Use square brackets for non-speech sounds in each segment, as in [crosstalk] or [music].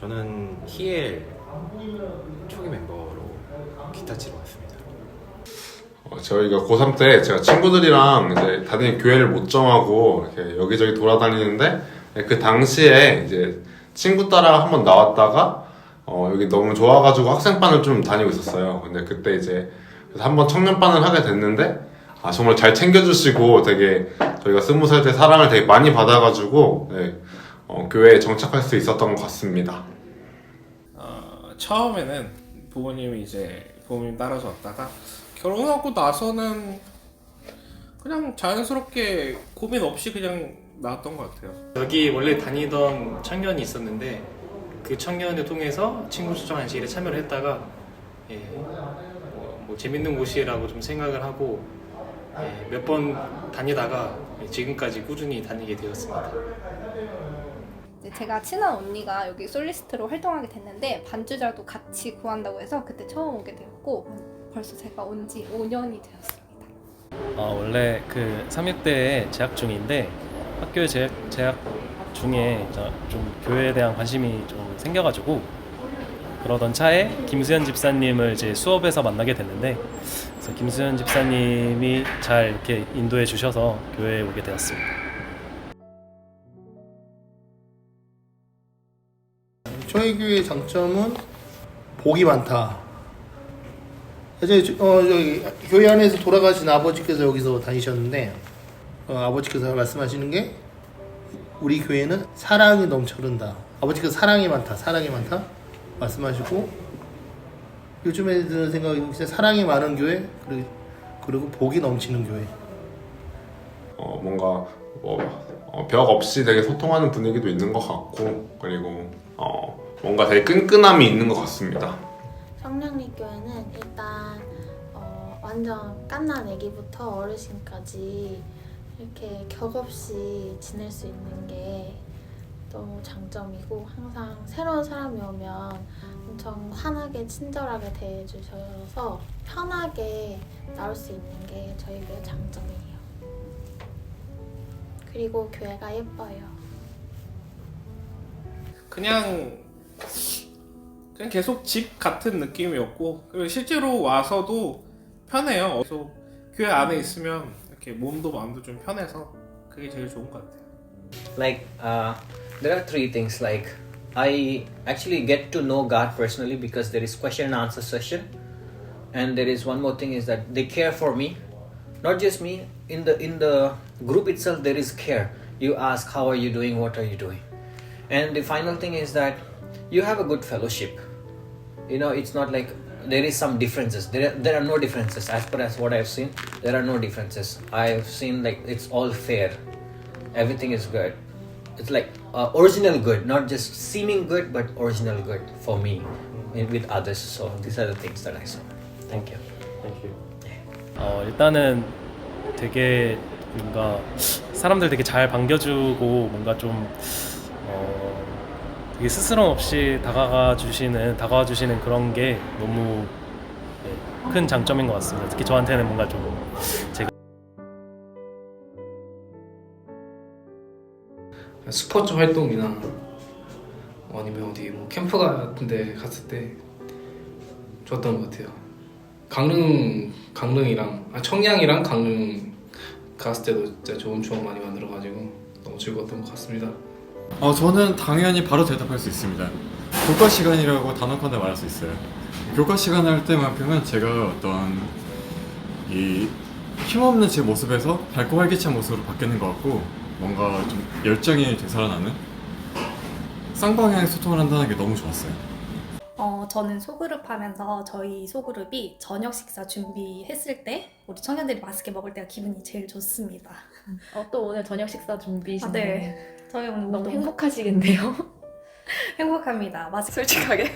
저는 히엘 초기 멤버로 기타 치러 왔습니다. 어, 저희가 고3 때 제가 친구들이랑 이제 다니는 교회를 못 정하고 이렇게 여기저기 돌아다니는데 그 당시에 이제 친구 따라 한번 나왔다가 어, 여기 너무 좋아가지고 학생반을 좀 다니고 있었어요. 근데 그때 이제 한번 청년반을 하게 됐는데 아 정말 잘 챙겨주시고 되게 저희가 스무 살 때 사랑을 되게 많이 받아가지고 네, 어, 교회에 정착할 수 있었던 것 같습니다. 어, 처음에는 부모님이 이제 부모님 따라서 왔다가 결혼하고 나서는 그냥 자연스럽게 고민 없이 그냥 나왔던 것 같아요. 여기 원래 다니던 청년이 있었는데 그 청년을 통해서 친구 초청 한식에 참여를 했다가 예, 뭐, 뭐 재밌는 곳이라고 좀 생각을 하고 예, 몇번 다니다가 지금까지 꾸준히 다니게 되었습니다. 제가 친한 언니가 여기 솔리스트로 활동하게 됐는데 반주자도 같이 구한다고 해서 그때 처음 오게 되었고 벌써 제가 온 지 5년이 되었습니다. 어, 원래 그 3입대에 재학 중인데 학교에 재학, 재학 중에 저- 좀 교회에 대한 관심이 좀 생겨가지고 그러던 차에 김수현 집사님을 이제 수업에서 만나게 됐는데 그래서 김수현 집사님이 잘 이렇게 인도해 주셔서 교회에 오게 되었습니다. 저희 교회의 장점은 복이 많다. 이제 저- 어, 저기 교회 안에서 돌아가신 아버지께서 여기서 다니셨는데 어, 아버지께서 말씀하시는 게 우리 교회는 사랑이 넘쳐른다. 아버지께서 사랑이 많다, 사랑이 많다 말씀하시고 요즘에 드는 생각이 진짜 사랑이 많은 교회 그리고, 그리고 복이 넘치는 교회. 어, 뭔가 뭐, 어, 벽 없이 되게 소통하는 분위기도 있는 것 같고 그리고 어, 뭔가 되게 끈끈함이 있는 것 같습니다. 성량리교회는 일단 어, 완전 깐난 애기부터 어르신까지 이렇게 격 없이 지낼 수 있는 게 너무 장점이고 항상 새로운 사람이 오면 엄청 환하게 친절하게 대해주셔서 편하게 나올 수 있는 게 저희 교회 장점이에요. 그리고 교회가 예뻐요. 그냥 그냥 계속 집 같은 느낌이었고 그리고 실제로 와서도 편해요. 계속 교회 안에 있으면 이렇게 몸도 마음도 좀 편해서 그게 제일 좋은 것 같아요. like uh, there are three things like i actually get to know god personally because there is question and answer session and there is one more thing is that they care for me not just me in the in the group itself there is care you ask how are you doing what are you doing and the final thing is that you have a good fellowship you know it's not like there is some differences there are, there are no differences as per as what i've seen there are no differences i've seen like it's all fair everything is good it's like uh, original good not just seeming good but original good for me in- with others so these are the things that i saw thank you 어, 일단은 되게 뭔가 사람들 되게 잘 반겨주고 뭔가 좀 어, 되게 스스럼 없이 다가가 주시는 다가와 주시는 그런 게 너무 네, 큰 장점인 것 같습니다. 특히 저한테는 뭔가 좀 제가 스포츠 활동이나 아니면 어디 뭐 캠프 같은 데 갔을 때 좋았던 것 같아요. 강릉 강릉이랑 아 청량이랑 강릉 갔을 때도 진짜 좋은 추억 많이 만들어가지고 너무 즐거웠던 것 같습니다. 어, 저는 당연히 바로 대답할 수 있습니다. 교과 시간이라고 단언컨대 말할 수 있어요. 교과 시간 할 때만큼은 제가 어떤 이 힘없는 제 모습에서 밝고 활기찬 모습으로 바뀌는 것 같고 뭔가 좀 열정이 되살아나는 쌍방향의 소통을 한다는 게 너무 좋았어요. 어, 저는 소그룹 하면서 저희 소그룹이 저녁 식사 준비했을 때 우리 청년들이 맛있게 먹을 때가 기분이 제일 좋습니다. 어, 또 오늘 저녁 식사 준비시네요. 아, 네. 저희 오늘 너무 행복하시겠네요. [laughs] 행복합니다. 맛있 [laughs] 솔직하게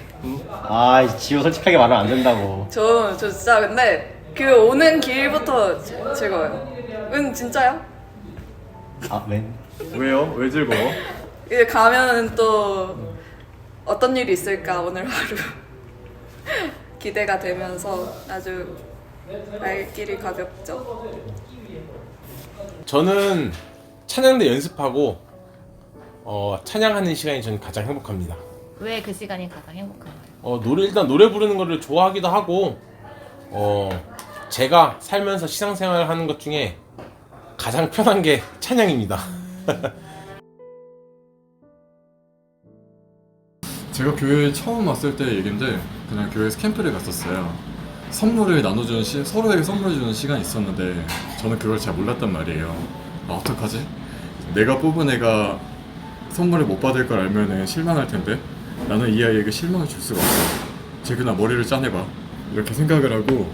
아 지호 솔직하게 말하면 안 된다고 저, 저 진짜 근데 그 오는 길부터 지- 즐거워요 응 진짜요? 아 맨 왜요? 왜 즐거워? 이제 가면은 또 어떤 일이 있을까 오늘 하루 [laughs] 기대가 되면서 아주 발길이 가볍죠 저는 찬양대 연습하고 어, 찬양하는 시간이 저는 가장 행복합니다. 왜 그 시간이 가장 행복한가요? 어, 노래 일단 노래 부르는 거를 좋아하기도 하고 어, 제가 살면서 시상생활 하는 것 중에 가장 편한 게 찬양입니다. [laughs] 제가 교회 처음 왔을 때 얘긴데 그냥 교회에서 캠프를 갔었어요. 선물을 나눠주는 시, 서로에게 선물해주는 시간이 있었는데 저는 그걸 잘 몰랐단 말이에요. 아 어떡하지? 내가 뽑은 애가 선물을 못 받을 걸 알면은 실망할 텐데 나는 이 아이에게 실망을 줄 수가 없어. 쟤그나 머리를 짜내봐. 이렇게 생각을 하고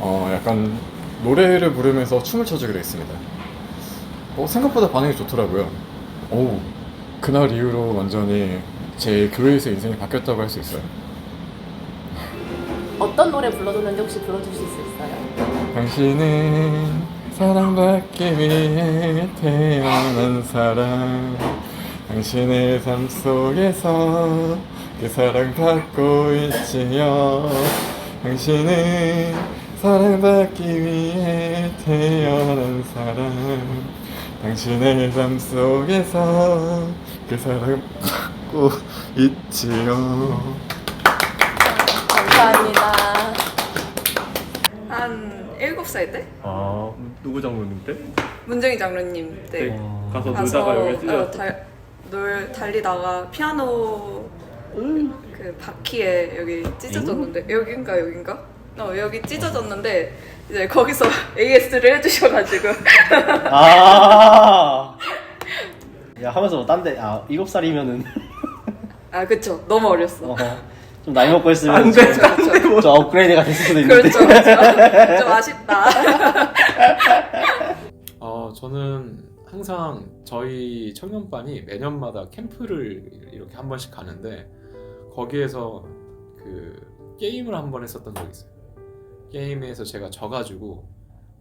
어 약간 노래를 부르면서 춤을 춰주게 됐습니다. 어, 생각보다 반응이 좋더라고요. 오, 그날 이후로 완전히 제 교회에서 인생이 바뀌었다고 할 수 있어요. 어떤 노래 불러줬는지 혹시 불러주실 수 있어요? 당신은 사랑받기 위해 태어난 사람. 당신의 삶 속에서 그 사랑 받고 있지요. 당신은 사랑받기 위해 태어난 사람. 당신의 삶 속에서 그 사랑 받고 있지요. 감사합니다. 한 7살 때? 아 누구 장로님 때? 문정희 장로님 때 네, 가서 놀다가 여기 찔렸어. 어, 달, 놀 달리다가 피아노 그 바퀴에 여기 찢어졌는데. 여긴가 여긴가? 어 여기 찢어졌는데 이제 거기서 [laughs] AS를 해주셔가지고. 아. 야 하면서 딴데 아 일곱 살이면은. 아 그쵸. 너무 어렸어. 좀 나이 먹고 했으면 안 좀, 돼. 좀 업그레이드가 됐을 수도 있는데. 그렇죠 그렇죠. 좀 아쉽다. [laughs] 어, 저는 항상 저희 청년반이 매년마다 캠프를 이렇게 한 번씩 가는데 거기에서 그 게임을 한 번 했었던 적이 있어요. 게임에서 제가 져가지고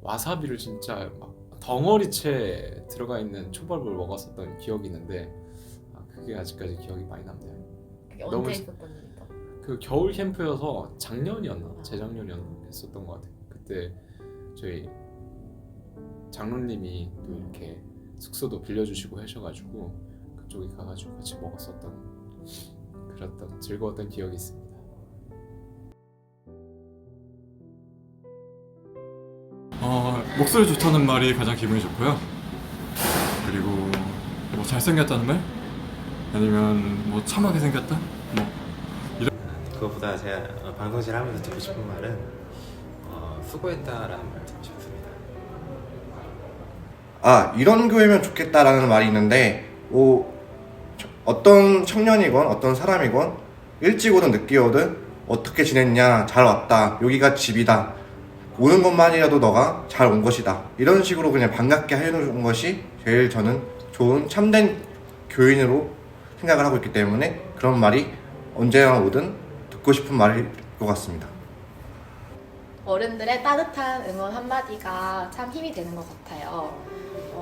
와사비를 진짜 막 덩어리째 들어가 있는 초밥을 먹었었던 기억이 있는데 아, 그게 아직까지 기억이 많이 남네요. 그게 언제 있었던 일이죠? 그 겨울 캠프여서 작년이었나 재작년이었나 했었던 것 같아요. 그때 저희 장로님이 또 이렇게 숙소도 빌려주시고 하셔가지고 그쪽에 가가지고 같이 먹었었던 그랬던 즐거웠던 기억이 있습니다. 어, 목소리 좋다는 말이 가장 기분이 좋고요. 그리고 뭐 잘생겼다는 말? 아니면 뭐 참하게 생겼다? 뭐 이런 그것보다 제가 어, 방송실 하면서 듣고 싶은 말은 어, 수고했다라는 말. 아 이런 교회면 좋겠다라는 말이 있는데 뭐 저- 어떤 청년이건 어떤 사람이건 일찍 오든 늦게 오든 어떻게 지냈냐 잘 왔다 여기가 집이다 오는 것만이라도 너가 잘 온 것이다 이런 식으로 그냥 반갑게 해주는 것이 제일 저는 좋은 참된 교인으로 생각을 하고 있기 때문에 그런 말이 언제나 오든 듣고 싶은 말일 것 같습니다. 어른들의 따뜻한 응원 한마디가 참 힘이 되는 것 같아요.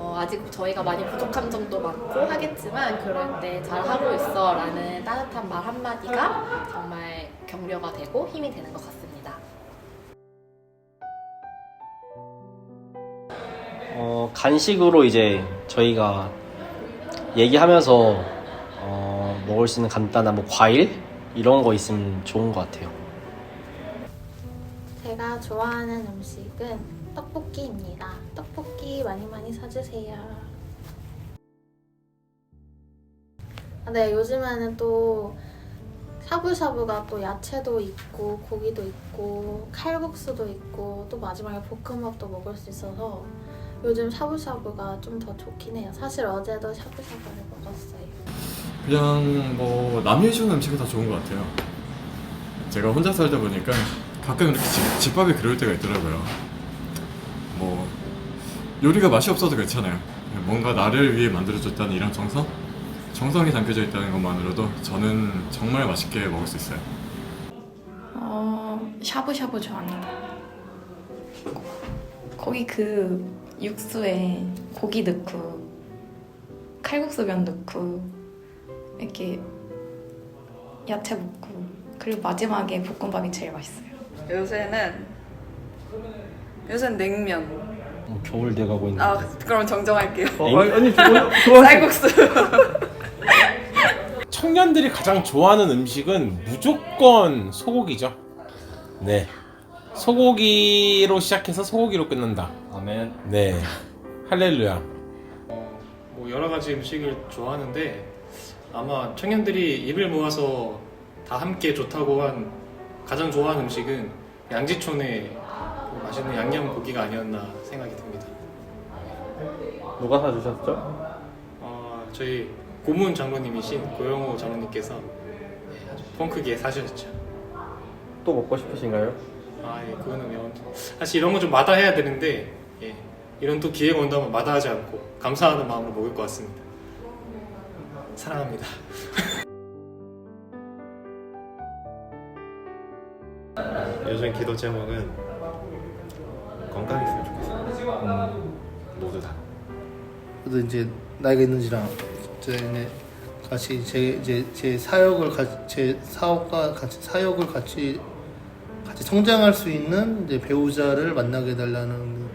어, 아직 저희가 많이 부족한 점도 많고 하겠지만 그럴 때 잘하고 있어 라는 따뜻한 말 한마디가 정말 격려가 되고 힘이 되는 것 같습니다. 어, 간식으로 이제 저희가 얘기하면서 어, 먹을 수 있는 간단한 뭐 과일 이런 거 있으면 좋은 것 같아요. 제가 좋아하는 음식은 떡볶이입니다. 떡볶이 많이 많이 사주세요. 아, 네, 요즘에는 또 샤브샤브가 또 야채도 있고 고기도 있고 칼국수도 있고 또 마지막에 볶음밥도 먹을 수 있어서 요즘 샤브샤브가 좀 더 좋긴 해요. 사실 어제도 샤브샤브를 먹었어요. 그냥 뭐 남이 해주는 음식이 다 좋은 것 같아요. 제가 혼자 살다 보니까 가끔 이렇게 집, 집밥이 그럴 때가 있더라고요. 뭐 요리가 맛이 없어도 괜찮아요. 뭔가 나를 위해 만들어줬다는 이런 정성? 정성이 담겨져 있다는 것만으로도 저는 정말 맛있게 먹을 수 있어요. 어, 샤브샤브 좋아합니다. 거기 그 육수에 고기 넣고 칼국수 면 넣고 이렇게 야채 볶고 그리고 마지막에 볶음밥이 제일 맛있어요. 요새는 요새는 냉면 뭐 겨울 돼가고 있는데. 아 그럼 정정할게요 어, 아니, 아니, 좋아- 쌀국수 [laughs] 청년들이 가장 좋아하는 음식은 무조건 소고기죠. 네. 소고기로 시작해서 소고기로 끝난다. 아멘. 네. 할렐루야. 뭐 여러 가지 음식을 좋아하는데 아마 청년들이 입을 모아서 다 함께 좋다고 한 가장 좋아하는 음식은 양지촌의 그 맛있는 양념 고기가 아니었나 생각이 듭니다. 누가 사주셨죠? 어, 저희 고문 장로님이신 고영호 장로님께서 아주 크게 사주셨죠. 또 먹고 싶으신가요? 아, 예, 그거는 영 사실 이런 거좀 마다해야 되는데 예, 이런 또 기회가 온다면 마다하지 않고 감사하는 마음으로 먹을 것 같습니다. 사랑합니다. [laughs] 요즘 기도 제목은 건강했으면 좋겠어요. 모두 다. 저도 이제 나이가 있는지랑 이제 같이 제 이제 제 사역을 같이 제 사업과 같이 사역을 같이 같이 성장할 수 있는 이제 배우자를 만나게 해달라는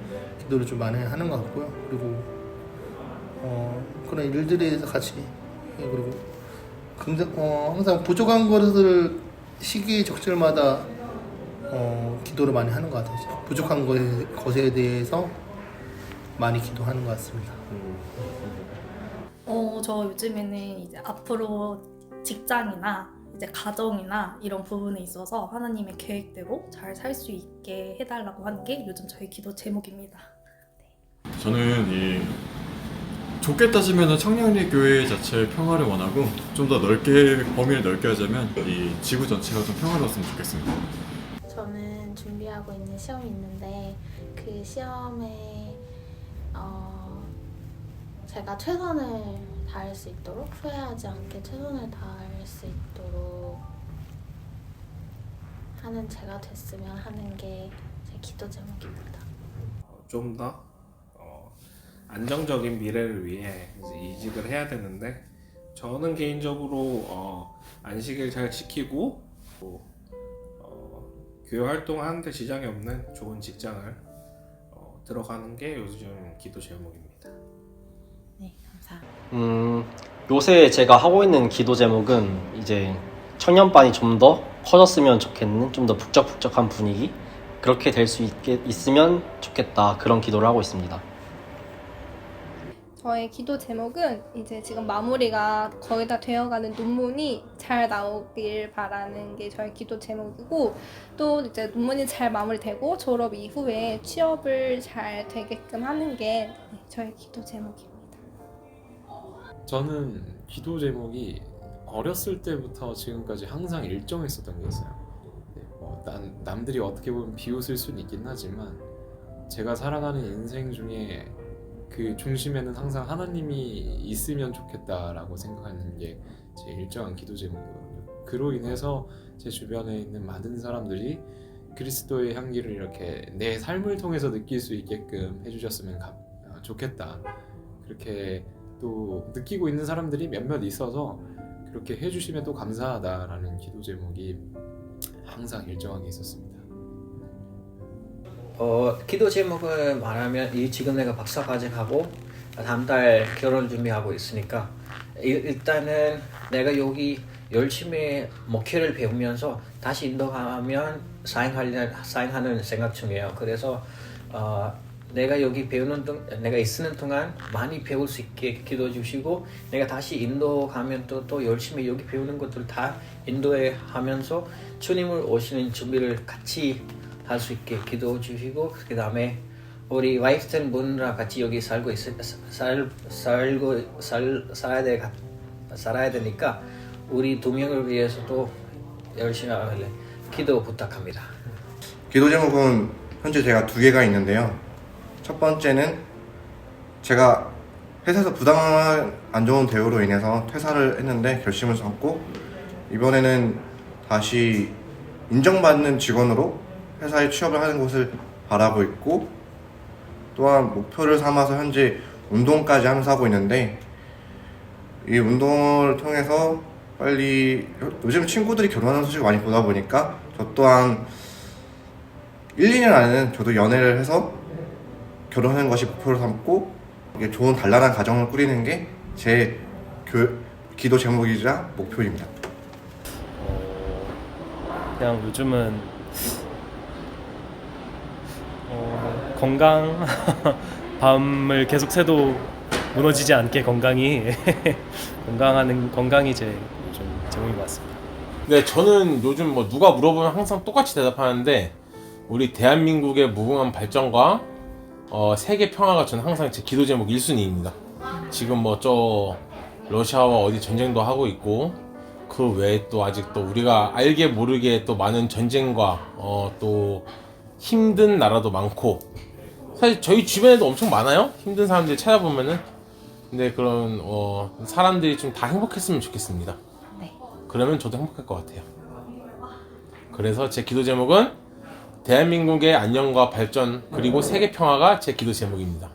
기도를 좀 많이 하는 것 같고요. 그리고 어 그런 일들에 같이 예, 그리고 긍정 어 항상 부족한 것을 시기 적절마다 어 기도를 많이 하는 것 같아요. 부족한 것에, 것에 대해서 많이 기도하는 것 같습니다. 어, 저 요즘에는 이제 앞으로 직장이나 이제 가정이나 이런 부분에 있어서 하나님의 계획대로 잘 살 수 있게 해달라고 하는 게 요즘 저희 기도 제목입니다. 저는 이 좁게 따지면 청량리 교회 자체의 평화를 원하고 좀 더 넓게 범위를 넓게 하자면 이 지구 전체가 좀 평화로웠으면 좋겠습니다. 있는 시험이 있는데 그 시험에 어, 제가 최선을 다할 수 있도록 후회하지 않게 최선을 다할 수 있도록 하는 제가 됐으면 하는 게 제 기도 제목입니다. 좀더 어, 안정적인 미래를 위해 이직을 해야 되는데 저는 개인적으로 어, 안식일 잘 지키고 또, 어, 교회 활동하는데 지장이 없는 좋은 직장을 어, 들어가는 게 요즘 기도 제목입니다. 네, 감사합니다. 음, 요새 제가 하고 있는 기도 제목은 이제 청년반이 좀 더 커졌으면 좋겠는 좀 더 북적북적한 분위기 그렇게 될 수 있게 있으면 좋겠다 그런 기도를 하고 있습니다. 저의 기도 제목은 이제 지금 마무리가 거의 다 되어가는 논문이 잘 나오길 바라는 게 저의 기도 제목이고 또 이제 논문이 잘 마무리되고 졸업 이후에 취업을 잘 되게끔 하는 게 네, 저의 기도 제목입니다. 저는 기도 제목이 어렸을 때부터 지금까지 항상 일정했었던 게 있어요. 네, 뭐 난, 남들이 어떻게 보면 비웃을 수는 있긴 하지만 제가 살아가는 인생 중에 그 중심에는 항상 하나님이 있으면 좋겠다라고 생각하는 게 제 일정한 기도 제목이거든요. 그로 인해서 제 주변에 있는 많은 사람들이 그리스도의 향기를 이렇게 내 삶을 통해서 느낄 수 있게끔 해주셨으면 가- 아, 좋겠다. 그렇게 또 느끼고 있는 사람들이 몇몇 있어서 그렇게 해주시면 또 감사하다라는 기도 제목이 항상 일정하게 있었습니다. 어, 기도 제목을 말하면 이 지금 내가 박사 과정 하고 다음 달 결혼 준비하고 있으니까 일- 일단은 내가 여기 열심히 목회를 배우면서 다시 인도 가면 사행하는 사행하는 생각 중이에요. 그래서 어, 내가 여기 배우는 동 내가 있는 동안 많이 배울 수 있게 기도해 주시고 내가 다시 인도 가면 또 또 열심히 여기 배우는 것들 다 인도에 하면서 주님을 오시는 준비를 같이 할 수 있게 기도해 주시고 그 다음에 우리 와이프된 분이랑 같이 여기 살고 있 살, 살고 살, 살아야 돼 살아야 되니까 우리 두 명을 위해서도 열심히 하길래 기도 부탁합니다. 기도 제목은 현재 제가 두 개가 있는데요. 첫 번째는 제가 회사에서 부당한 안 좋은 대우로 인해서 퇴사를 했는데 결심을 잡고 이번에는 다시 인정받는 직원으로 회사에 취업을 하는 것을 바라고 있고 또한 목표를 삼아서 현재 운동까지 하면서 하고 있는데 이 운동을 통해서 빨리 요즘 친구들이 결혼하는 소식을 많이 보다 보니까 저 또한 1, 2년 안에는 저도 연애를 해서 결혼하는 것이 목표로 삼고 이게 좋은 단란한 가정을 꾸리는 게 제 기도 제목이자 목표입니다. 그냥 요즘은 어, 건강 [laughs] 밤을 계속 새도 무너지지 않게 건강이 [laughs] 건강하는 건강이 제 요즘 제목인 것 같습니다. 네, 저는 요즘 뭐 누가 물어보면 항상 똑같이 대답하는데 우리 대한민국의 무궁한 발전과 어, 세계 평화가 저는 항상 제 기도 제목 1순위입니다. 지금 뭐 저 러시아와 어디 전쟁도 하고 있고 그 외에 또 아직 또 우리가 알게 모르게 또 많은 전쟁과 어, 또 힘든 나라도 많고 사실 저희 주변에도 엄청 많아요. 힘든 사람들 찾아보면은 근데 그런 어, 사람들이 좀 다 행복했으면 좋겠습니다. 그러면 저도 행복할 것 같아요. 그래서 제 기도 제목은 대한민국의 안녕과 발전 그리고 세계 평화가 제 기도 제목입니다.